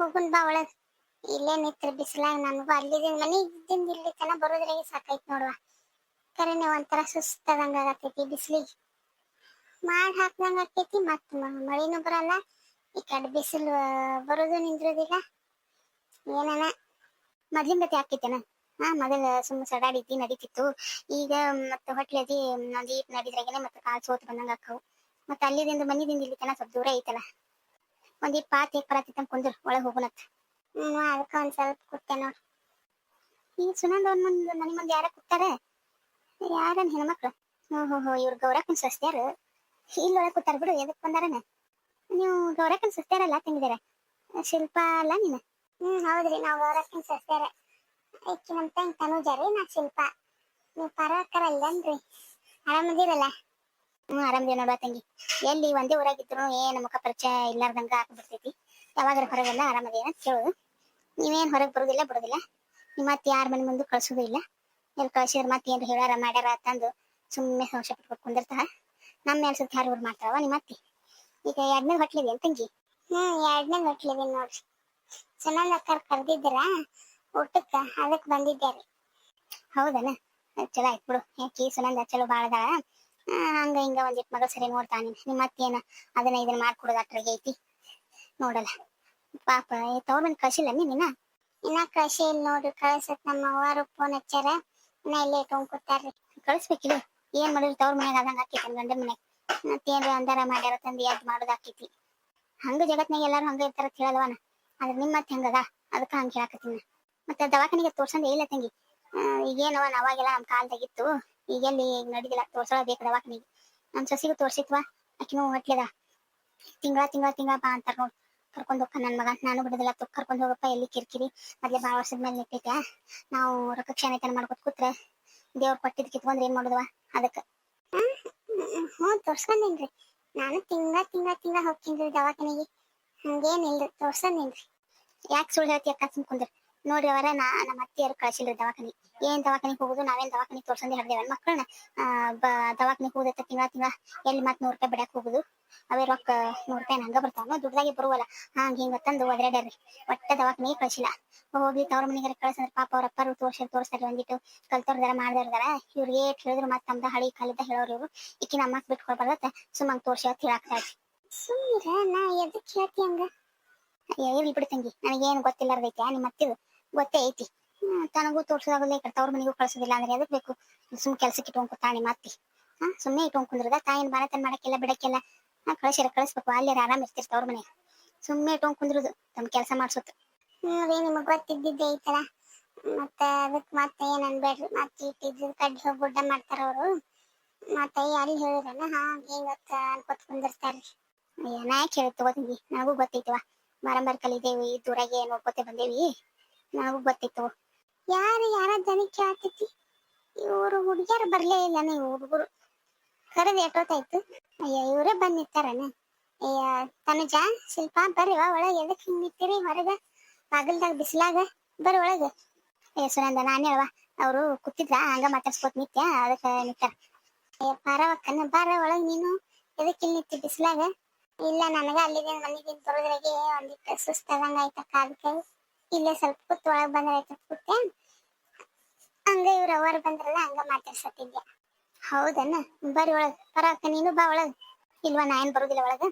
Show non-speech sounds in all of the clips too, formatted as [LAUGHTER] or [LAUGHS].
ಹೋಗುನ್ ಬಾ ಒಳಗ್. ಇಲ್ಲೇ ನಿತ್ರ ಬಿಸಿಲಾಗ ನನಗೂ. ಮನಿ ಇದ್ದಿಂದ ಇಲ್ಲಿ ತನ ಬರೋದ್ರಾಗೆ ಸಾಕೈತ್ ನೋಡುವ. ಕರೆನೆ ಒಂಥರ ಸುಸ್ತದಂಗ ಆಗತೈತಿ ಬಿಸಿಲಿಗೆ. ಮಾಡ್ ಹಾಕ್ದಂಗ ಆಕೈತಿ ಮತ್ ಮಳಿನೂ ಬರಲ್ಲ. ಈ ಕಡೆ ಬಿಸಿಲು ಬರೋದು ನಿಂದ್ರೋದಿಲ್ಲ. ಏನನ? ಮೊದ್ಲಿನ ಗತಿ ಆಕೈತೇನ ಹಾ, ಮೊದಲ ಸುಮ್ಮ ಸಡಾಡಿದ್ದಿ ನಡೀತಿತ್ತು. ಈಗ ಮತ್ತೆ ಹೊಟ್ಲದಿ ಒಂದ್ ಈಟ್ ನಡಿದ್ರಾಗೇನೆ ಮತ್ತೆ ಕಾಲ್ ಸೋತ್ ಬಂದಂಗ ಆಕ್ಕವು ಮತ್ತೆ ಅಲ್ಲಿದಿಂದ ಮನಿದಿಂದ ಇಲ್ಲಿ ತನ ಸ್ವಲ್ಪ ದೂರ ಐತಲ್ಲ. ಒಂದ್ ಈ ಪಾತ್ ಬರತ್ತಿತ್ತ ಕುಂದ್ರ ಒಳಗ್ ಹೋಗುನತ್. ಹ್ಮ್, ಅದಕ್ಕ ಒಂದ್ ಸ್ವಲ್ಪ ಕೂತೆ ನೋಡ್. ಈಗ ಸುನಂದ ಒಂದ್ ಮುಂದ್ ಮನಿ ಮುಂದ್ ಯಾರ ಕೂತಾರ ಯಾರನ್ ಹೆಣ್ಮಕ್ಳು? ಹೋ ಹೋ ಹೋ ಇವ್ರ ಗೌರಕ್ಕನ್ ಸಸ್ತ್ಯಾರ ಇಲ್ಲಿ ಒಳಗ್ ಕೂತಾರ ಬಿಡು, ಎದಕ್ ಬಂದಾರನ? ನೀವು ಗೌರಕ್ಕನ್ ಸಸ್ತ್ಯಾರಲ್ಲ ತಂಗಿದಾರ? ಶಿಲ್ಪ ಅಲ್ಲ ನೀನು? ಹ್ಮ್, ಹೌದ್ರಿ, ನಾವ್ ಗೌರಕ್ಕನ್ ಸಸ್ತ್ಯಾರ ಐಕಿ ನಮ್ ತಂಗ್ ತನುಜಾರಿ ನಾ ಶಿಲ್ಪ. ನೀವು ಪರವಕ್ಕರ ಅಲ್ಲನ್ರಿ ಆರಾಮದಿರಲ್ಲ ಹ್ಮ್ ಆರಾಮದಿ ನೋಡುವ ತಂಗಿ. ಎಲ್ಲಿ ಒಂದೇ ಊರಾಗಿದ್ರು ಏನ್ ಮುಖ ಪರಿಚಯ ಇಲ್ಲಾರ್ದಂಗ ಆಗ್ಬಿಡ್ತೈತಿ. ಯಾವಾಗ ಹೊರಗೆಲ್ಲ ಆರಾಮದೇನ ಅಂತ ಕೇಳೋದು ನೀವೇನ್ ಹೊರಗೆ ಬರೋದಿಲ್ಲ ಬಿಡುದಿಲ್ಲ ನಿಮ್ಮ ಮತ್ತೆ ಯಾರ ಮನೆ ಮುಂದೆ ಕಳ್ಸೋದು ಇಲ್ಲ. ಎಲ್ಲಿ ಕಳ್ಸಿದ್ರ ಮತ್ತೆ ಏನ್ರ ಹೇಳಾರ ಮಾಡ್ಯಾರ ಅಂತಂದು ಸುಮ್ಮನೆ ಸಂಶಯ ಪಟ್ಕೊಂಡು ಕುಂದಿರ್ತಾರ. ನಮ್ಮ ಮೇಲೆ ಸುತ್ತ ಯಾರು ಊರ್ ಮಾಡ್ತಾವ ನಿಮ್ಮ ಅತ್ತಿ? ಈಗ ಎರಡನೇ ಹೊಟ್ಲಿದೇನ್ ತಂಗಿ? ಹ್ಮ್ ಎರಡನೇ ಹೊಟ್ಲಿದೆ ನೋಡ್ರಿ ಸುನಂದ ಅಕ್ಕರ್ ಕರ್ದಿದ್ದೀರ? ಊಟಕ್ಕ? ಅದಕ್ಕೆ ರೀ. ಹೌದನ? ಚಲೋ ಆಯ್ತು ಬಿಡು. ಯಾಕೆ ಸುನಂದ ಚಲೋ ಬಾಳದಾಳ. ಹಂಗ ಹಿಂಗ ಒಂದಿಟ್ ಮಗ ಸರಿ ನೋಡ್ತಾನೆ. ನಿಮ್ಮ ಅತ್ತೇನ ಅದನ್ನ ಇದನ್ನ ಮಾಡ್ಕೊಡೋದು ಅಟ್ರಾಗೆ ಐತಿ ನೋಡಲ್ಲ. ಪಾಪ ತವ್ರ ಮನೆ ಕಳ್ಸಿಲ್ಲ ನಿನ್ನ ಇನ್ನ? ಕಳ್ಸಿ ಇಲ್ಲ ನೋಡ್ರಿ ಕಳ್ಸತ್ ನಮ್ಮ ಅವ್ವಾರು ಫೋನ್ ಹಚ್ಚಾರ ಇನ್ನ ಇಲ್ಲೇ ಇಟ್ಕೊಂಡ್ ಕೂತಾರ್ರಿ. ಕಳಿಸ್ಬೇಕಿಲ್ಲ ಏನ್ ಮಾಡಿದ್ರು ತವ್ರ ಮನೆಗೆ ಅದಂಗ ಆಕೈತಿ ಗಂಡ ಗಂಡನ ಮನೆಗೆ ಮತ್ತೇನ್ರ ಅಂದಾರ ಮಾಡ್ಯಾರ ತಂದಿ ಅದ್ ಮಾಡೋದ್ ಆಕೈತಿ. ಹಂಗ ಜಗತ್ನಾಗ ಎಲ್ಲಾರು ಹಂಗ ಇರ್ತಾರ ಕೇಳಲ್ವಾನ ಆದ್ರ ನಿಮ್ಮ ಮತ್ತೆ ಹೆಂಗದ? ಅದಕ್ಕ ಹಂಗ ಕೇಳಾಕತ್ತೀನಿ ಮತ್ತೆ ದವಾಖಾನಿಗೆ ತೋರ್ಸಂದ ಇಲ್ಲ ತಂಗಿ. ಈಗೇನವ ಅವಾಗೆಲ್ಲ ನಮ್ ಕಾಲ್ದಾಗಿತ್ತು ಈಗೆಲ್ಲಿ ನಡಿದಿಲ್ಲ? ತೋರ್ಸೋಬೇಕು ದವಾಖಾನಿಗೆ. ನಮ್ ಸಸಿಗೂ ತೋರ್ಸಿತ್ವ? ಆಕಿನೂ ಹೊಟ್ಲದ? ತಿಂಗಳ ತಿಂಗಳ ತಿಂಗಳ ಬಾ ಅಂತಾರ ನೋಡ್. ಕರ್ಕೊಂಡ್ ಹೋಗ್ಕ ನನ್ ಮಗ ನಾನು ಬಿಡೋದಿಲ್ಲ ತುಕ್ ಕರ್ಕೊಂಡ್ ಹೋಗಪ್ಪ, ಎಲ್ಲಿ ಕಿರ್ಕಿರಿ? ಮೊದ್ಲೇ ಬಾಳ ವರ್ಷದ ಮೇಲೆ ನಿಂತೈತೆ ನಾವು ರೊಕ್ಕ ಕ್ಷಣತನ ಮಾಡ್ಕೊತ ಕೂತ್ರೆ ದೇವ್ರ ಕೊಟ್ಟಿದ್ ಕಿತ್ಕೊಂಡ್ರೆ ಏನ್ ಮಾಡುದವ? ಅದಕ್ಕ. ಹ್ಮ್ ತೋರ್ಸ್ಕೊಂಡೇನ್ರಿ ನಾನು ತಿಂಗಳ ತಿಂಗಳ ತಿಂಗಳ ಹೋಗ್ತೀನಿ ದವಾಖಾನಿಗೆ. ಹಂಗೇನಿಲ್ರಿ ತೋರ್ಸಂದೇನ್ರಿ ಯಾಕೆ ಸುಳ್ಳು ಹೇಳ್ತಿ ಅಕ್ಕ ಸುಮ್ಕೊಂಡ್ರಿ ನೋಡ್ರಿ ಅವರ ನಾ ನಮ್ಮ ಅತ್ತಿಯರು ಕಳ್ಸಿಲ್ರಿ ದವಾಖಾನಿ. ಏನ್ ದವಾಖಾನಿಗೆ ಹೋಗುದು? ನಾವೇನ್ ದವಾಖಾನಿಗೆ ತೋರ್ಸಂದೇ ಹಿಡ್ದೇವ ಮಕ್ಕಳನ್ನ ದವಾಖಾನಿ ಹೋದತ್ತ ತಿಂಗಳ ತಿಂಗಳ ಎಲ್ಲಿ ಮತ್ ನೂರ್ ರೂಪಾಯಿ ಬಿಡಕ್ ಹೋಗುದು? ಅವೇ ರೊಕ್ಕ ನೂರ್ ರೂಪಾಯಿ ಹಂಗ ಬರ್ತಾವ. ದುಡ್ಡಾಗಿ ಬರುವಲ್ಲ. ಹಂಗ ಹಿಂಗ ತಂದು ಒದ್ರಾಡ್ರಿ ಒಟ್ಟ ದವಾಖಾನಿಗೆ ಕಳ್ಸಿಲ್ಲ. ಹೋಗಿ ತವ್ರ ಮನೆಗಾರ ಕಳ್ಸಂದ್ರ ಪಾಪ ಅವ್ರ ಅಪ್ಪರು ತೋರ್ಸಿ ತೋರಿಸ್ತಾರೆ ಒಂದಿಟ್ಟು. ಕಲ್ತವ್ರದಾರ ಮಾಡ್ದಾರ ಇವ್ರಿಗೆ ಏಟ್ ಹೇಳಿದ್ರು ಮತ್ ತಮ್ದ ಹಳಿ ಕಾಲಿದ್ದ ಹೇಳೋರು ಇವ್ರು. ಈಕಿ ನಮ್ಮ ಮಕ್ ಬಿಟ್ಟು ಕೊಡ್ಬಾರ್ದತ್ತ ಸುಮ್ಮಂಗ್ ತೋರ್ಸಿ ಅಂತ ಹೇಳಾಕ್ತಾಳ ಸುಮ್ಮಿರ ನಾ ಎದಕ್ ಹೇಳ್ತಿ ಹಂಗ? ಇರ್ಲಿ ಬಿಡು ತಂಗಿ. ನನಗೇನು ಗೊತ್ತಿಲ್ಲಾರ್ದೈತೆ ನಿಮ್ಮ ಅತ್ತಿದು. ಗೊತ್ತೇ ಐತಿ. ತನಗೂ ತೋರ್ಸೋದಾಗಲ್ಲ ಈ ಕಡೆ ತವ್ರ ಮನೆಗೂ ಕಳ್ಸೋದಿಲ್ಲ ಅಂದ್ರೆ ಅದಕ್ಕೆ ಬೇಕು? ಸುಮ್ ಕೆಲ್ಸಕ್ಕೆ ಇಟ್ಕೊಂಡ್ ಕೂತಾಳ ನಿಮ್ಮ ಅತ್ತಿ ಹಾ ಸುಮ್ಮನೆ ಇಟ್ಕೊಂಡ್ ಕುಂದ್ರದ? ತಾಯಿನ ಬಾಣತನ ಮಾಡಕ್ಕೆಲ್ಲ ಬಿಡಕ್ಕೆಲ್ಲ? ಹಾ, ಕಳ್ಸಿರ, ಕಳಿಸ್ಬೇಕು. ಅಲ್ಲಿ ಆರಾಮ್ ಇರ್ತಿರ್ ತವ್ರ ಮನೆ. ಸುಮ್ಮನೆ ಇಟ್ಕೊಂಡ್ ಕುಂದ್ರುದು ತಮ್ಮ ಕೆಲಸ ಮಾಡ್ಸೋದು. ಅದೇ ನಿಮಗ್ ಗೊತ್ತಿದ್ದಿದ್ದೆ ಐತಲ್ಲ ಮತ್ತೆ ಅದಕ್ಕೆ ಮತ್ತೆ ಏನ್ ಅನ್ಬೇಡ್ರಿ? ಮತ್ತೆ ಇಟ್ಟಿದ್ದು ಕಡ್ಡಿ ಹೋಗಿ ಗುಡ್ಡ ಮಾಡ್ತಾರ ಅವರು. ಮತ್ತೆ ಅಲ್ಲಿ ಹೇಳಿದ್ರಲ್ಲ? ಹಾ ಹಿಂಗತ್ತ ಅನ್ಕೊತ್ ಕುಂದಿರ್ತಾರ್ರಿ ನಾ ಯಾಕೆ ಹೇಳಿ ತಗೋತೀನಿ ನನಗೂ ಗೊತ್ತೈತವ ಬಾರಂಬಾರ ಕಲಿದೇವಿ ದೂರಾಗೆ ನೋಡ್ಕೊತೆ ಬಂದೇವಿ. ನನಗೂ ಗೊತ್ತಿತ್ತು. ಯಾರು ಯಾರ ದನಿ ಕೇಳತೈತಿ ಇವರು ಹುಡುಗಿಯರು ಬರ್ಲೇ ಇಲ್ಲ ನೀವು ಹುಡುಗರು. ಕರೆದು ಎಷ್ಟೊತ್ತಾಯ್ತು ಅಯ್ಯ, ಇವರೇ ಬಂದ್ ಅಯ್ಯ, ತನುಜ, ಶಿಲ್ಪ, ಬರ್ರಿ ವಾ ಒಳಗೆ. ಎದಕ್ ಹಿಂಗ್ ನಿಂತೀರಿ ಹೊರಗ? ಬಾಗಿಲ್ದಾಗ ಬಿಸಿಲಾಗ. ಬರ್ರಿ ಒಳಗ. ಅಯ್ಯ, ಸುನಂದ, ನಾನು ಹೇಳುವ, ಅವರು ಕೂತಿದ್ರ, ಹಂಗ ಮಾತಾಡ್ಸ್ಕೊತ ನಿತ್ಯ, ಅದಕ್ಕೆ ನಿಂತಾರ. ಅಯ್ಯ, ಪಾರವಕ್ಕನ ಬಾರ ಒಳಗೆ ನೀನು? ಎದಕ್ಕೆ ಇಲ್ಲಿ ನಿಂತಿ ಬಿಸಿಲಾಗ? ಇಲ್ಲ, ನನಗ ಅಲ್ಲಿದ್ದೀನಿ ಮನೆಗೆ ಬರೋದ್ರಾಗೆ ಒಂದಿಟ್ಟು ಸುಸ್ತಾದಂಗ ಆಯ್ತಕ್ಕ ಅದಕ್ಕೆ. ಇಲ್ಲೇ ಸ್ವಲ್ಪ ಕೂತ್ ಒಳಗ್ ಬಂದ್ರೆ ಆಯ್ತು ಕೂತೆ ಹಂಗ ಇವ್ರ ಅವರ್ ಬಂದ್ರಲ್ಲ ಹಂಗ ಮಾತಾಡ್ಸತ್ತಿದ್ಯಾ ಹೌದನ್ನ ಬರ್ರಿ ಒಳಗ್. ಪರಕ್ಕ ನೀನು ಬಾ ಒಳಗ್. ಇಲ್ವಾ, ನಾ ಏನ್ ಬರುದಿಲ್ಲ ಒಳಗ?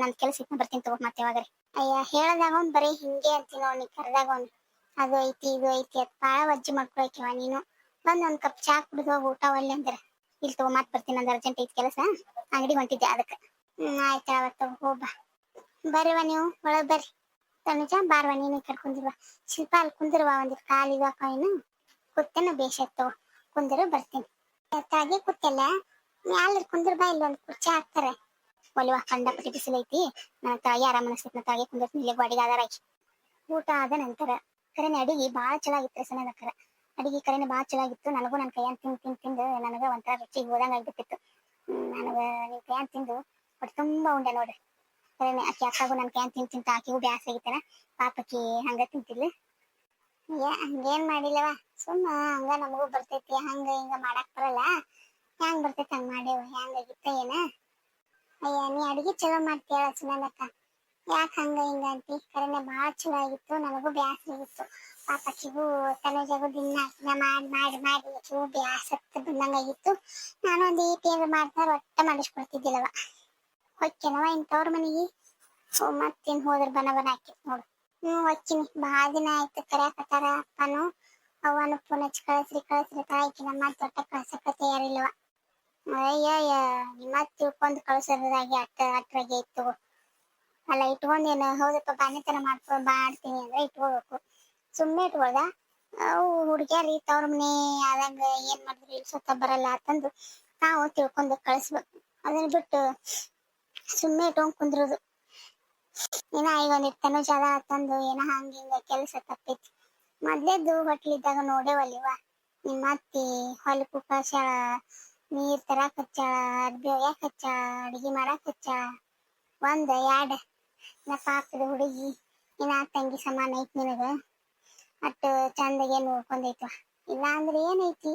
ನನ್ ಕೆಲ್ಸ ಇಟ್ನ ಬರ್ತೀನಿ ತಗೋ ಮತ್ತೆ ಯಾವಾಗ್ರಿ. ಅಯ್ಯ, ಹೇಳದಾಗ ಒಂದ್ ಬರೀ ಹಿಂಗೆ ಅಂತೀನಿ ಅವ್ನಿ ಕರೆದಾಗ ಒಂದ್ ಅದು ಐತಿ, ಇದು ಐತಿ ಅದ್ ಬಾಳ ವಜ್ಜಿ ಮಾಡ್ಕೊಳಕಿವ ನೀನು. ಬಂದ್ ಒಂದ್ ಕಪ್ ಚಾ ಕುಡಿದು ಹೋಗಿ ಊಟ ಒಳ್ಳೆ ಅಂದ್ರ. ಇಲ್ಲಿ ತಗೋ ಮಾತ್ ಬರ್ತೀನಿ, ನಂದು ಅರ್ಜೆಂಟ್ ಐತಿ ಕೆಲಸ. ಅಂಗಡಿ ಹೊಂಟಿದ್ದೆ ಅದಕ್ಕೆ ಹ್ಮ್, ಆಯ್ತಾ ಅವತ್ತು ಹೋಗ್ಬಾ ಬರ್ರಿವ ನೀವು, ಒಳಗ್ ಬರ್ರಿ. ತನುಜ, ಬಾರ್ವ, ನೀನೇ ಕರ್ಕೊಂಡಿರುವ ಶಿಲ್ಪ ಅಲ್ಲಿ ಕುಂದಿರುವ ಒಂದಿಟ್ಟು ಕಾಲಿಗೆ ಹಾಕ ಏನು ಕುತ್ತೇನ ಬೇಷತ್ತು ಕುಂದಿರು, ಬರ್ತೀನಿ. ತಾಗೆ ಕುತ್ತೆಲ್ಲ ಮ್ಯಾಲ ಕುಂದ್ರ ಬಾ ಇಲ್ಲಿ ಒಂದು ಕುರ್ಚಿ ಹಾಕ್ತಾರೆ. ಒಲಿವ ಕಂಡಪಟ್ಟಿ ಬಿಸಿಲೈತಿ. ನನ್ನ ತಾಯಿ ಆರಾಮ ಅನಿಸ್ತೈತಿ, ನನ್ನ ತಾಯಿ ಕುಂದಿರ್ತೀನಿ ಇಲ್ಲೇ ಗಾಡಿಗೆ ಆಧಾರ ಊಟ ಆದ ನಂತರ ಕರೆನೆ ಅಡಿಗೆ ಭಾಳ ಚೆನ್ನಾಗಿತ್ತು ಕರೆ ಅಡಿಗೆ ಕರೆನೆ ಭಾಳ ಚೆನ್ನಾಗಿತ್ತು ನನಗೂ ನನ್ನ ಕೈಯನ್ ತಿಂದು ತಿಂದು ತಿಂದು ನನಗೆ ಒಂಥರ ರುಚಿಗೆ ಹೋದಂಗೆ ಆಗ್ಬಿಟ್ಟಿತ್ತು. ನನಗ ನಿಮ್ಮ ಕೈಯನ್ ತಿಂದು ಹೊಟ್ಟೆ ತುಂಬಾ ಉಂಡೆ ನೋಡ್ರಿ. ಕರೆನೆ ಆಕಿ ಅಕ್ಕಾಗೂ ನನ್ನ ಕ್ಯಾನ್ ತಿಂತ ತಿಂತ ಆಕಿಗೂ ಬ್ಯಾಸ ಆಗಿತ್ತನ ಪಾಪಕ್ಕಿ ಹಂಗ ತಿಂತಿಲ್ಲ ಹಂಗೇನ್ ಮಾಡಿಲ್ಲವ ಸುಮ್ಮ ಹಂಗ ನಮಗೂ ಬರ್ತೈತಿ, ಹಂಗ ಹಿಂಗ ಮಾಡಾಕ್ ಬರಲ್ಲ. ಹ್ಯಾಂಗ್ ಬರ್ತೈತಿ ಹಂಗ ಮಾಡೇವ ಹೆಂಗಾಗಿತ್ತ ಏನ? ಅಯ್ಯ, ನೀ ಅಡಿಗೆ ಚಲೋ ಮಾಡ್ತೀಯ ಸುನಂದಕ್ಕ. ಯಾಕ ಹಂಗ ಹಿಂಗ ಅಂತಿ? ಕರೆನೆ ಬಾಳ ಚಲೋ ಆಗಿತ್ತು, ನನಗೂ ಬ್ಯಾಸರ ಆಗಿತ್ತು. ಪಾಪಕ್ಕಿಗೂ ತನಜಗೂ ದಿನ ಅದ್ನ ಮಾಡಿ ಮಾಡಿ ಮಾಡಿ ಬ್ಯಾಸತ್ತ ಬಂದಂಗಾಗಿತ್ತು ನಾನು ಒಂದು ಟೇಬಲ್ ಮಾಡ್ತಾರೆ ಒಟ್ಟ ಮಾಡಿಸ್ಕೊಡ್ತಿದ್ದಿಲ್ಲವ ಹೊಕ್ಕೆನವ ಇಂಥವ್ರ ಮನೆಗೆ? ಮತ್ತೇನ್ ಹೋದ್ರ ಬನ ಬನ ಹಾಕಿತ್ ನೋಡು. ಹ್ಮ್ ಹೊಕ್ಕಿನಿ. ಭಾಳ ದಿನ ಆಯ್ತು ಕರ್ಯಾಕತ್ತಾರ ಅಪ್ಪನು. ಅವನು ಫೋನ್ ಹಚ್ಚಿ ಕಳಿಸ್ರಿ ಕಳಿಸ್ರಿ ನಮ್ಮ ಮತ್ತೆ ಒಟ್ಟ ಕಳ್ಸಕ್ಕ ತಯಾರಿಲ್ವ ಅಯ್ಯಯ್ಯ ನಿಮ್ಮತ್ ತಿಳ್ಕೊಂಡ್ ಕಳ್ಸೋದಾಗಿ ಅಟ್ಟ, ಅಟ್ರಾಗೆ ಇತ್ತು ಅಲ್ಲ, ಇಟ್ಕೊಂಡೇನು? ಹೌದಪ್ಪ ಬಾನಿತನ ಮಾಡ್ಕೊ ಮಾಡ್ತೀನಿ ಅಂದ್ರೆ ಇಟ್ಕೋಬೇಕು. ಸುಮ್ಮನೆ ಇಟ್ಕೊಳ್ದ? ಅವು ಹುಡುಗ್ಯಾರಿ ತವ್ರ ಮನೆ, ಆದಂಗ ಏನ್ ಮಾಡಿದ್ರು ಇಳ್ಸೊತ್ತ ಬರಲ್ಲ ಅಂತಂದು ನಾವು ತಿಳ್ಕೊಂಡು ಕಳಿಸ್ಬೇಕು. ಅದನ್ನ ಬಿಟ್ಟು ಸುಮ್ಮನೆ ಇಟ್ಕೊಂಡ್ ಕುಂದ್ರದು. ಏನ ಈಗ ಒಂದಿಟ್ಟು ತನುಜ ಅದ ತಂದು ಏನ ಹಂಗ ಹಿಂಗ ಕೆಲಸ ತಪ್ಪೈತಿ ಹೊಟ್ಲ ಇದ್ದಾಗ ನೋಡೇವಲ್ಲಿವ ನಿಮ್ಮ ಅತ್ತಿ ಹೊಲಕ್ಕೂ ಕಳ್ಸ್ಯಾಳ ನೀರ್ ತರ ಹಚ್ಚಾಳ ಅರ್ಬಿ ಒಯ್ಯಾಕ ಹಚ್ಚಾಳ, ಅಡ್ಗಿ ಮಾಡಾಕ್ ಹಚ್ಚಾಳ. ಒಂದ್, ಎರಡ್. ನಾ ಪಾಪದ ಹುಡುಗಿ, ಇನ್ನ ತಂಗಿ ಸಮಾನ ಐತಿ ನಿನಗ. ಅಟ್ ಚಂದಗೆ ನೋಡ್ಕೊಂಡೈತ್ವ. ಇಲ್ಲ ಅಂದ್ರೆ ಏನೈತಿ?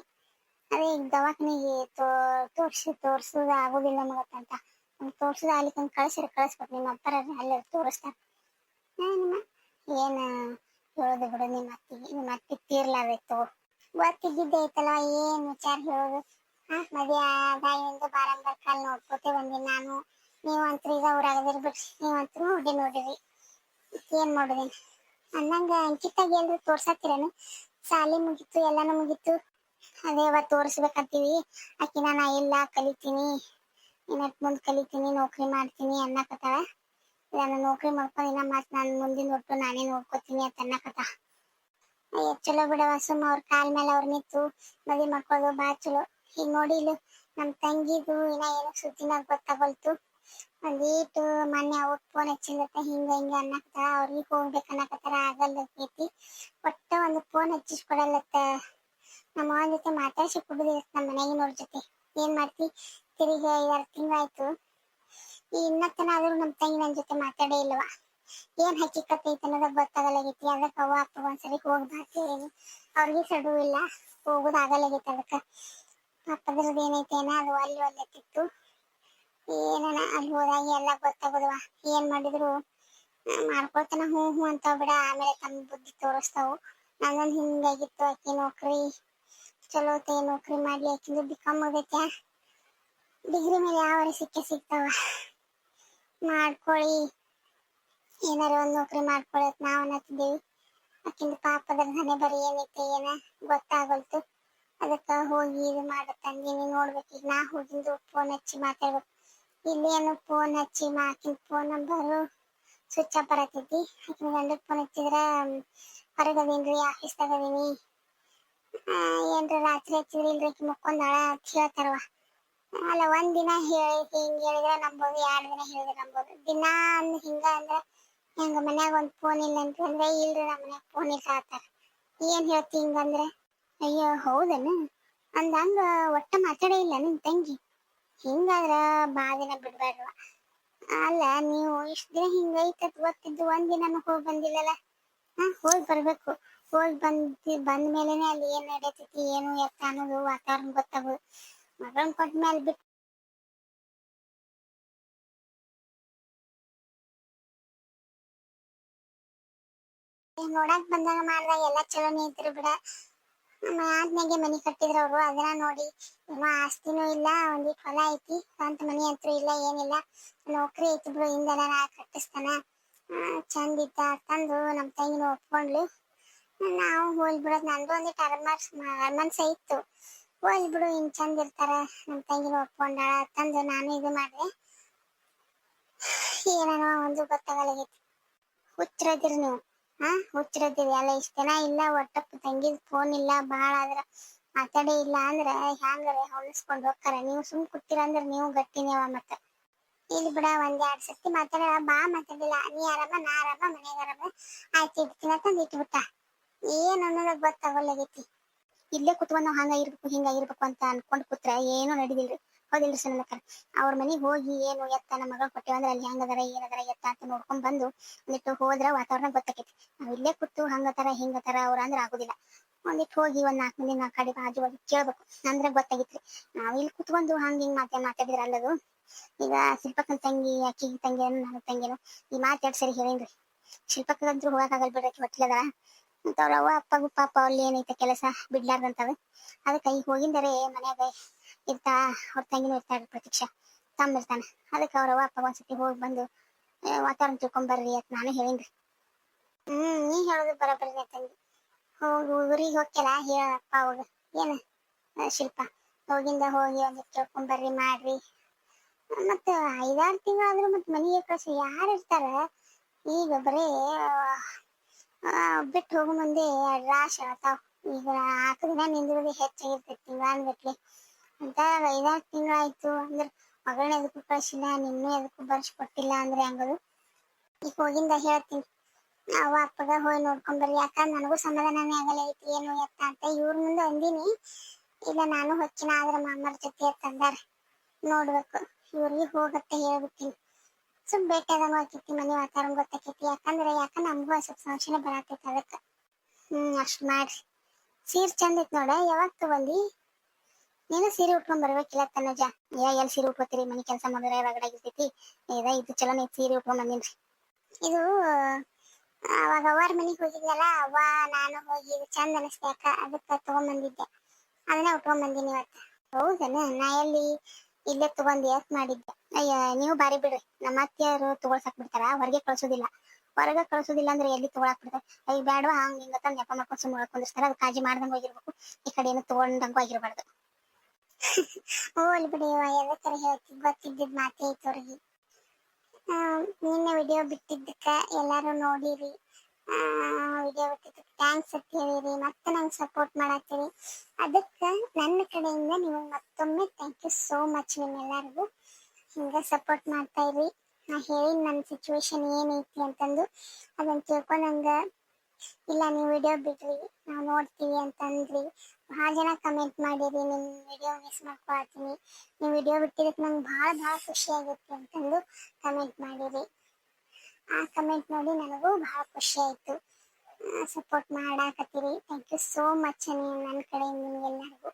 ಅದೇ ಈಗ ದವಾಖಾನಿಗೆ ತೋ, ತೋರ್ಸಿ, ತೋರ್ಸುದ ಆಗುದಿಲ್ಲ ನಮಗತ್ತಂತ ತೋರ್ಸುದ ತಂದು ಕಳಿಸಿರಿ ಕಳಿಸ್ಬೇಕು ನಿಮ್ಮ ಅಪ್ಪರ ಅಲ್ಲಿ ತೋರಿಸ್ತಾರೆ. ನಿಮ್ಮ ಏನ ಹೇಳೋದು ಬಿಡು, ನಿಮ್ಮ ಅತ್ತಿಗೆ ನಿಮ್ಮ ಅತ್ತಿ ತೀರ್ಲಾರ್ದೈತು ಗೊತ್ತಿದ್ದಿದ್ದೆ ಐತಲ್ಲ ಏನು ವಿಚಾರ ಹೇಳೋದು? ಹಾ ಮದ್ವೆ ಆದಾಗಿಂದ ಬಾರಂಬರ್ ಕಾಲ್ ನೋಡ್ಕೋತೆ ಬಂದಿನಿ ನಾನು. ನೀವಂತೂ ಈಗ ಊರಾಗದಿರಿ ಬಿಡ್ರಿ. ನೀವಂತ್ರು ನೋಡಿ, ನೋಡಿರಿ. ಏನ್ ಮಾಡೋದೇನ್ ಅಂದಂಗ ಅಂಕಿತಾಗ ಎಲ್ರು ತೋರ್ಸತ್ತಿರೇನು ಸಾಲಿ ಮುಗೀತು, ಎಲ್ಲಾನು ಮುಗೀತು. ಅದೇ ತೋರಿಸ್ಬೇಕಂತೀವಿ. ಆಕಿ ನಾ ಇಲ್ಲ, ಕಲಿತೀನಿ. ಇನ್ನಟ್ ಮುಂದ್ ಕಲಿತೀನಿ, ನೌಕರಿ ಮಾಡ್ತೀನಿ ಅನ್ನಕತ್ತಾಳ ನಾನು ನೌಕರಿ ಮಾಡ್ಕೊಂಡು ಇನ್ನ ಮತ್ ನಾನು ಮುಂದಿನ ಒಟ್ಟು ನಾನೇ ನೋಡ್ಕೋತೀನಿ ಅಂತ ಅನ್ನಕತ್ತ ಅಯ್ಯ, ಚಲೋ ಬಿಡವ ಸುಮ್ಮ ಅವ್ರ ಕಾಲ್ ಮೇಲೆ ಅವ್ರ ನಿಂತು ಮದ್ವೆ ಮಾಡ್ಕೊಳ್ಳೋದು ಬಾ, ಚಲೋ. ಈಗ ನೋಡಿ ಇಲ್ಲಿ, ನಮ್ ತಂಗಿದು ಇನ್ನ ಏನೋ ಸುದ್ದಿನ ಗೊತ್ತಾಗೋಲ್ತು. ಒಂದೀಟು ಮೊನ್ನೆ ಅವ್ರ ಫೋನ್ ಹಚ್ಚಿದತ್ತ ಹಿಂಗ ಹಿಂಗ ಅನ್ನಕತ್ತ ಅವ್ರಿಗೆ ಹೋಗ್ಬೇಕು ಅನ್ನಕತ್ತಾರ ಆಗಲ್ಲೈತಿ ಒಟ್ಟ ಒಂದು ಫೋನ್ ಹಚ್ಚಿಸ್ಕೊಡಲ್ಲತ್ತ. ನಮ್ಮ ಅವನ ಜೊತೆ ಮಾತಾಡ್ಸಿ ಕುಡುದಿಲ್ಲ ನಮ್ಮ ಮನೆಗಿನವ್ರ ಜೊತೆ. ಏನ್ ಮಾಡ್ತಿ? ತಿರುಗಿ ಐದಾರು ತಿಂಗಳಾಯ್ತು. ಈ ಆದ್ರೂ ನಮ್ಮ ತಂಗಿ ನನ್ನ ಜೊತೆ ಮಾತಾಡೇ ಇಲ್ವಾ? ಏನ್ ಹಕ್ಕಿಕತ್ ಐತೆ ಅನ್ನೋದ ಗೊತ್ತಾಗಲಾಗೈತಿ. ಅದಕ್ಕೆ ಅವ್ವ, ಅಪ್ಪ ಒಂದ್ಸರಿ ಹೋಗಿ ಬಾತೇರಿ ಅವ್ರಿಗೆ ಸಡು ಇಲ್ಲ. ಹೋಗೋದು ಆಗಲಾಗೈತಿ ಅದಕ್ಕೆ. ಅಪ್ಪದ್ರದ್ದು ಏನೈತೆ ಏನ ಅದು ಅಲ್ಲಿ ಒಲ್ಲತ್ತಿತ್ತು ಏನನ ಅಲ್ಲಿ ಹೋದಾಗ ಎಲ್ಲ ಗೊತ್ತಾಗೋದವ ಏನ್ ಮಾಡಿದ್ರು? ಮಾಡ್ಕೊಳ್ತಾನ. ಹ್ಞೂ ಹ್ಞೂ ಅಂತ ಬಿಡ. ಆಮೇಲೆ ತಮ್ಮ ಬುದ್ಧಿ ತೋರಿಸ್ತಾವು. ನಂದೊಂದು ಹಿಂಗಾಗಿತ್ತು. ಆಕಿ ನೌಕರಿ. ಚಲೋ ನೌಕರಿ ಮಾಡ್ಲಿ ಆಕಿಂದು ಬಿಕಾಮ್ ಆಗೈತ್ಯಾ ಡಿಗ್ರಿ ಮೇಲೆ ಯಾವ ಸಿಕ್ಕೆ ಸಿಗ್ತಾವ? ಮಾಡ್ಕೊಳ್ಳಿ. ಏನಾರ ಒಂದು ನೌಕರಿ ಮಾಡ್ಕೊಳ್ಳೋದು ನಾವು ಅನ್ನತ್ತಿದ್ದೀವಿ. ಆಕಿಂದು ಪಾಪದ ಹಣೆ ಬರಿ ಏನೈತೆ, ಏನ ಗೊತ್ತಾಗಲ್ತು. ಅದಕ್ಕ ಹೋಗಿ ಇದು ಮಾಡತ್ತ ತಂದಿನಿ ನೋಡ್ಬೇಕು. ಈಗ ನಾ ಹೋಗಿಂದು ಫೋನ್ ಹಚ್ಚಿ ಮಾತಾಡ್ಬೇಕು. ಇಲ್ಲಿ ಏನು ಫೋನ್ ಹಚ್ಚಿ ಮಾ, ಆಕಿನ ಫೋನ್ ನಂಬರು ಸ್ವಿಚ್ ಆಫ್ ಬರತೈತಿ. ಆಕಿನ ಗಂಡ ಫೋನ್ ಹಚ್ಚಿದ್ರೆ ಹೊರಗದೀನ್ರಿ ಆಫೀಸ್ದಾಗ ಅದೀನಿ ಏನ್ರ ರಾತ್ರಿ ಹಚ್ಚಿದ್ರೆ, ಇಲ್ರಿ ಮಕ್ಕೊಂದಾಳ ಅಂತ ಹೇಳ್ತಾರವ ಅಲ್ಲ, ಒಂದ್ ದಿನ ಹೇಳಿ, ಹಿಂಗ್ ಹೇಳಿದ್ರೆ ನಂಬೋದು, ಎರಡ್ ದಿನ ಹೇಳಿದ್ರೆ ನಂಬೋದು. ದಿನ ಅಂದ್ ಹಿಂಗ ಅಂದ್ರೆ, ಹೆಂಗ ಮನ್ಯಾಗ ಒಂದ್ ಫೋನ್ ಇಲ್ಲ ಅಂತಂದ್ರೆ ಇಲ್ರಿ ನಮ್ಮ ಮನ್ಯಾಗ ಫೋನ್ ಇಲ್ಲ ಆತಾರ ಏನ್ ಹೇಳ್ತಿ ಹಿಂಗಂದ್ರೆ ಅಯ್ಯೋ, ಹೌದನ? ಅಂದಂಗ ಒಟ್ಟ ಮಾತಾಡೇ ಇಲ್ಲ ನಿನ್ ತಂಗಿ. ಹಿಂಗಾದ್ರ ಬಾ ದಿನ ಬಿಡ್ಬೇಡ್ವ ಅಲ್ಲ, ನೀವು ಇಷ್ಟ ದಿನ ಹಿಂಗೈತೆ ಗೊತ್ತಿದ್ದು, ಒಂದ್ ದಿನ ಹೋಗಿ ಬಂದಿಲ್ಲಲ್ಲ ಹಾ, ಹೋಗಿ ಬರ್ಬೇಕು. ಹೋಗಿ ಬಂದ್ ಬಂದ ಮೇಲೆನೆ ಅಲ್ಲಿ ಏನ್ ನಡೀತೈತಿ, ಏನು ಎತ್ತ ಅನ್ನೋದು ವಾತಾವರಣ ಗೊತ್ತಾಗೋದು. ಮಗಳನ್ ಕೊಟ್ಟ ಮೇಲೆ ಬಿಟ್ಟು ನೋಡಕ್ ಬಂದಾಗ ಮಾಡ್ದಾಗ ಎಲ್ಲ ಚಲೋನೇ ಇದ್ರು ಬಿಡ. ನಮ್ಮ ಆದ್ಮೇಲೆ ಮನಿ ಕಟ್ಟಿದ್ರ ಅವ್ರು, ಅದನ್ನ ನೋಡಿ. ಏನೋ ಆಸ್ತಿನೂ ಇಲ್ಲ, ಒಂದಿಟ್ ಹೊಲ ಐತಿ, ಸ್ವಂತ ಮನಿ ಅಂತೂ ಇಲ್ಲ, ಏನಿಲ್ಲ. ನೌಕರಿ ಐತಿ ಬಿಡು, ಹಿಂದೆಲ್ಲ ನಾ ಕಟ್ಟಿಸ್ತಾನ. ಚಂದ ಇದ್ದ ತಂದು ನಮ್ಮ ತಂಗಿನ ಒಪ್ಕೊಂಡ್ಲು ನಾವು ಹೋಲ್ ಬಿಡೋದ್, ನಂದು ಒಂದಿಟ್ಟು ಅರಮರ್ಸ್, ಅರಮನ್ಸ ಇತ್ತು. ಹೋಲ್ ಬಿಡು ಹಿಂಗ್ ಚಂದ ಇರ್ತಾರ. ನಮ್ಮ ತಂಗಿನ ಒಪ್ಕೊಂಡಾಳ. ತಂದು ನಾನು ಇದು ಮಾಡಿದೆ. ಏನೋ ಒಂದು ಗೊತ್ತಾಗಲಾಗೈತಿ ಹುಚ್ಚರದಿರಿ ನೀವು. ಹಾ ಹುಚ್ಚರದಿರಿ ಎಲ್ಲ ಇಷ್ಟ ದಿನ ಇಲ್ಲ, ಒಟ್ಟಪ್ಪ ತಂಗಿದ್ ಫೋನ್ ಇಲ್ಲ. ಬಾಳ ಆದ್ರ ಮಾತಾಡೇ ಇಲ್ಲ ಅಂದ್ರ ಹ್ಯಾಂಗ್ರೆ? ಹೊಲಿಸ್ಕೊಂಡು ಹೋಗ್ತಾರ. ನೀವು ಸುಮ್ ಕೂತೀರ ಅಂದ್ರ ನೀವು ಗಟ್ಟಿನೇವ ಮತ್ತ. ಇಲ್ಲಿ ಬಿಡ ಒಂದ್ ಎರಡ್ ಸತಿ ಮಾತಾಡ. ಬಾ, ಮಾತಾಡಿಲ್ಲ. ನೀ ಆರಾಮ, ನಾ ಆರಾಮ ಮನೆಗೆ ಆರಾಮ. ಆಯ್ತು, ಇಡ್ತೀನಿ. ಅಂತಂದ್ ಇಟ್ಬಿಟ್ಟ. ಏನ್ ಅನ್ನೋದ ಗೊತ್ತಾಗಲಾಗೈತಿ ಇಲ್ಲೇ ಕುತ್ಕೊಂಡ್ ನಾವ್ ಹಂಗ ಇರ್ಬೇಕು, ಹಿಂಗ ಇರ್ಬೇಕು ಅಂತ ಅನ್ಕೊಂಡ್ ಕೂತ್ರ ಏನೂ ನಡಿದಿಲ್ರಿ. ಹೌದಿಲ್ರಿ ಸಣ್ಣಕ್ಕ ಅವ್ರ ಮನಿಗ್ ಹೋಗಿ ಏನು ಎತ್ತ ನಮ್ಮ ಮಗಳ ಕೊಟ್ಟೆ ಅಂದ್ರೆ ಅಲ್ಲಿ ಹೆಂಗದಾರ, ಏನದಾರ ಎತ್ತ ಅಂತ ನೋಡ್ಕೊಂಡ್ ಬಂದು ಒಂದಿಟ್ಟು ಹೋದ್ರ ವಾತಾವರಣ ಗೊತ್ತಾಕೈತಿ. ನಾವ್ ಇಲ್ಲೇ ಕೂತು ಹಂಗತಾರ, ಹಿಂಗತಾರ ಅವ್ರ ಅಂದ್ರ ಆಗುದಿಲ್ಲ. ಒಂದಿಟ್ಟು ಹೋಗಿ ಒಂದ್ ನಾಲ್ಕು ಮಂದಿ ನಾಲ್ಕು ಕಡೆ ಬಾಜು ಹೋಗಿ ಕೇಳ್ಬೇಕು. ಅಂದ್ರೆ ಗೊತ್ತಾಗಿತ್ರಿ. ನಾವ್ ಇಲ್ಲಿ ಕುತ್ಕೊಂಡು ಹಂಗ ಹಿಂಗ್ ಮಾತೇ ಮಾತಾಡಿದ್ರ ಅಲ್ಲದು? ಈಗ ಶಿಲ್ಪಕ್ಕನ ತಂಗಿ, ಅಕ್ಕಿಗೆ ತಂಗಿ ನನ್ನ ತಂಗಿನು ಈ ಮಾತು ಎರಡು ಸರಿ ಹೇಳಿನ್ರಿ. ಶಿಲ್ಪಕ್ಕಂತ್ರು ಹೋಗಕ್ ಆಗಲ್ ಬಿಡ್ರಿ ಹೊಟ್ಲದ ಅವ್ರ ಅವ್ವ, ಅಪ್ಪಗೂ ಪಾಪ ಅಲ್ಲಿ ಏನೈತೆ ಕೆಲಸ ಬಿಡ್ಲಾರ್ದಂತವ ಅದಕ್ಕೆ ಈಗ ಹೋಗಿಂದರೆ ಮನ್ಯಾಗ ಇರ್ತಾ, ಅವ್ರ ತಂಗಿನೂ ಇರ್ತಾಳ್ರಿ ಪ್ರತೀಕ್ಷಾ. ತಮ್ಮ ಇರ್ತಾನ. ಅದಕ್ಕೆ ಅವ್ರ ಅವ್ವ, ಅಪ್ಪ ಒಂದ್ಸತಿ ಹೋಗಿ ಬಂದು ವಾತಾವರಣ ತಿಳ್ಕೊಂಬರ್ರಿ ಅಂತ ನಾನು ಹೇಳಿನ್ರಿ. ಹ್ಮ್, ನೀ ಹೇಳೋದು ಬರೋಬ್ಬರಿನೇ ತಂಗಿ. ಹೋಗಿ, ಊರಿಗೆ ಹೋಗ್ಯಲ್ಲ ಹೇಳಪ್ಪ ಅವಾಗ ಏನು? ಶಿಲ್ಪ. ಹೋಗಿಂದ ಹೋಗಿ ಒಂದಿಟ್ಟು ಕೇಳ್ಕೊಂಬರ್ರಿ ಮಾಡ್ರಿ. ಮತ್ತ ಐದಾರು ತಿಂಗಳಾದ್ರೂ ಮತ್ ಮನೆಗೆ ಕಳ್ಸಿ, ಯಾರು ಇರ್ತಾರ? ಈಗ ಬರೀ ಬಿಟ್ಟು ಹೋಗೋ ಮುಂದೆ ರಾಶ್ ಆತಾವ್ ಈಗ ನಾಲ್ಕು ದಿನ ನಿಂದಿರೋದು ಹೆಚ್ಚಾಗಿರ್ತೈತಿ ತಿಂಗಳಾನ್ಗಟ್ಲೆ ಅಂತ ಐದಾರು ತಿಂಗಳಾಯ್ತು ಅಂದ್ರೆ ಮಗಳನ್ನ ಎದಕ್ಕೂ ಕಳ್ಸಿಲ್ಲ, ನಿನ್ನೂ ಎದಕ್ಕೂ ಬರ್ಸ್ಕೊಟ್ಟಿಲ್ಲ ಅಂದ್ರೆ ಹೆಂಗದು? ಈಗ ಹೋಗಿಂದ ಹೇಳ್ತೀನಿ. ಅವ ಅಪ್ಪಗ ಹೋಗಿ ನೋಡ್ಕೊಂಬರ್ರಿ ಯಾಕಂದ್ರೆ ನನಗೂ ಸಮಾಧಾನನೇ ಆಗಲ್ಲ, ಐತಿ, ಏನು ಎತ್ತ ಅಂತ. ಇವ್ರ ಮುಂದೆ ಅಂದಿನಿ. ಇಲ್ಲ ನಾನು ಹೊಚ್ಚಿನ, ಆದ್ರೆ ಮಾಮರ ಜೊತೆ ತಂದಾರ. ನೋಡ್ಬೇಕು. ಇವ್ರಿಗೆ ಹೋಗತ್ತೆ ಹೇಳ್ಬಿಡ್ತೀನಿ. ಸುಮ್ ಭೇಟಿಯಾದಂಗ ಆಕೈತಿ ಮನೆ ವಾತಾವರಣ ಗೊತ್ತಾಕೈತಿ ಯಾಕಂದ್ರೆ ಯಾಕ ನಮಗೂ ಸ್ವಲ್ಪ ಸಂಶಯ ಬರತೈತಿ ಅದಕ್ಕ. ಹ್ಮ್, ಅಷ್ಟ್ ಮಾಡ್ರಿ. ಸೀರೆ ಚಂದ ಐತ್ ನೋಡ, ಯಾವಾಗ ತಗೊಂಡಿ? ನೀನು ಸೀರೆ ಉಟ್ಕೊಂಡ್ ಬರ್ಬೇಕಿಲ್ಲ ತನ್ನಜ ಏ, ಎಲ್ಲಿ ಸೀರೆ ಉಟ್ಕೋತೀರಿ? ಮನೆ ಕೆಲಸ ಮಾಡಿದ್ರೆ ರಗಡಾಗಿರ್ತೈತಿ ಇದ, ಇದು ಚಲೋ ನೀ ಸೀರೆ ಉಟ್ಕೊಂಡ್ ಬಂದಿನ್ರಿ. ಇದು, ಅವಾಗ ಅವ್ವಾರ ಮನೆಗೆ ಹೋಗಿದ್ನಲ್ಲ ಅವ್ವ, ನಾನು ಹೋಗಿ ಚಂದ ಅನಿಸ್ತ ಅದಕ್ಕ ತಗೊಂಡ್ ಬಂದಿದ್ದೆ. ಅದನ್ನ ಉಟ್ಕೊಂಡ್ ಬಂದಿನಿ ಇವತ್ತ. ಹೌದನ? ನಾ ಎಲ್ಲಿ? ಇಲ್ಲೇ ತಗೊಂಡ್ ಯಾಕ್ ಮಾಡಿದ್ದೆ. ಅಯ್ಯ ನೀವು ಬಾರಿ ಬಿಡ್ರಿ. ನಮ್ಮ ಅತ್ತಿಯರು ತಗೊಳ್ಸಕ್ ಬಿಡ್ತಾರ ಹೊರಗೆ ಕಳ್ಸೋದಿಲ್ಲ. ಹೊರಗೆ ಕಳ್ಸೋದಿಲ್ಲ ಅಂದ್ರೆ ಎಲ್ಲಿ ತಗೊಳಕ್ ಬಿಡ್ತಾರೆ? ಅಯ್ಯ ಬ್ಯಾಡವಾ ಹಂಗ ಹಿಂಗ ತಂದ್ ನೆಪ ಮಾಡ್ಕೊಂಡು ಸುಮ್ಮನೆ ಕುಂದಿರ್ತಾರೆ ಅದು ಕಾಜಿ ಮಾಡ್ದಂಗ ಹೋಗಿರ್ಬೇಕು. ಈ ಕಡೆ ಏನು ತಗೊಂಡಂಗೂ ಆಗಿರ್ಬಾರ್ದು. [LAUGHS] ಹೋಲ್ ಬಿಡಿ ಎದಕ್ಕರ ಹೇಳ್ತಿ ಗೊತ್ತಿದ್ದಿದ್ ಮಾತೇ ಐತಿ ಅವ್ರಿಗೆ. ಆ, ನಿನ್ನೆ ವಿಡಿಯೋ ಬಿಟ್ಟಿದ್ದಕ್ಕ ಎಲ್ಲಾರು ನೋಡಿರಿ. ವಿಡಿಯೋ ಬಿಟ್ಟಿದ್ದಕ್ಕೆ ಥ್ಯಾಂಕ್ಸ್ ಹೇಳಿರಿ. ಮತ್ತೆ ನಂಗೆ ಸಪೋರ್ಟ್ ಮಾಡತ್ತೀರಿ. ಅದಕ್ಕೆ ನನ್ನ ಕಡೆಯಿಂದ ನೀವು ಮತ್ತೊಮ್ಮೆ ಥ್ಯಾಂಕ್ ಯು ಸೋ ಮಚ್ ನಿಮ್ಮೆಲ್ಲರಿಗೂ ಹಿಂಗೆ ಸಪೋರ್ಟ್ ಮಾಡ್ತಾ ಇರಿ. ನಾ ಹೇಳಿದ ನನ್ನ ಸಿಚುವೇಶನ್ ಏನೈತಿ ಅಂತಂದು ಅದನ್ನು ತಿಳ್ಕೊಂಡಂಗೆ ಇಲ್ಲ ನೀವು ವಿಡಿಯೋ ಬಿಡ್ರಿ, ನಾವು ನೋಡ್ತೀವಿ ಅಂತಂದ್ರಿ. ಭಾಳ ಜನ ಕಮೆಂಟ್ ಮಾಡಿರಿ ನಿಮ್ಮ ವಿಡಿಯೋ ಮಿಸ್ ಮಾಡ್ಕೊಳ್ತೀನಿ. ನೀವು ವಿಡಿಯೋ ಬಿಟ್ಟಿದ್ದಕ್ಕೆ ನಂಗೆ ಭಾಳ ಭಾಳ ಖುಷಿ ಆಗುತ್ತೆ ಅಂತಂದು ಕಮೆಂಟ್ ಮಾಡಿರಿ. ಆ ಕಮೆಂಟ್ ನೋಡಿ ನನಗೂ ಬಹಳ ಖುಷಿ ಆಯಿತು. ಸಪೋರ್ಟ್ ಮಾಡಾಕತ್ತೀರಿ. ಥ್ಯಾಂಕ್ ಯು ಸೋ ಮಚ್ ನನ್ನ ಕಡೆಯಿಂದ ನಿಮಗೆಲ್ಲರಿಗೂ.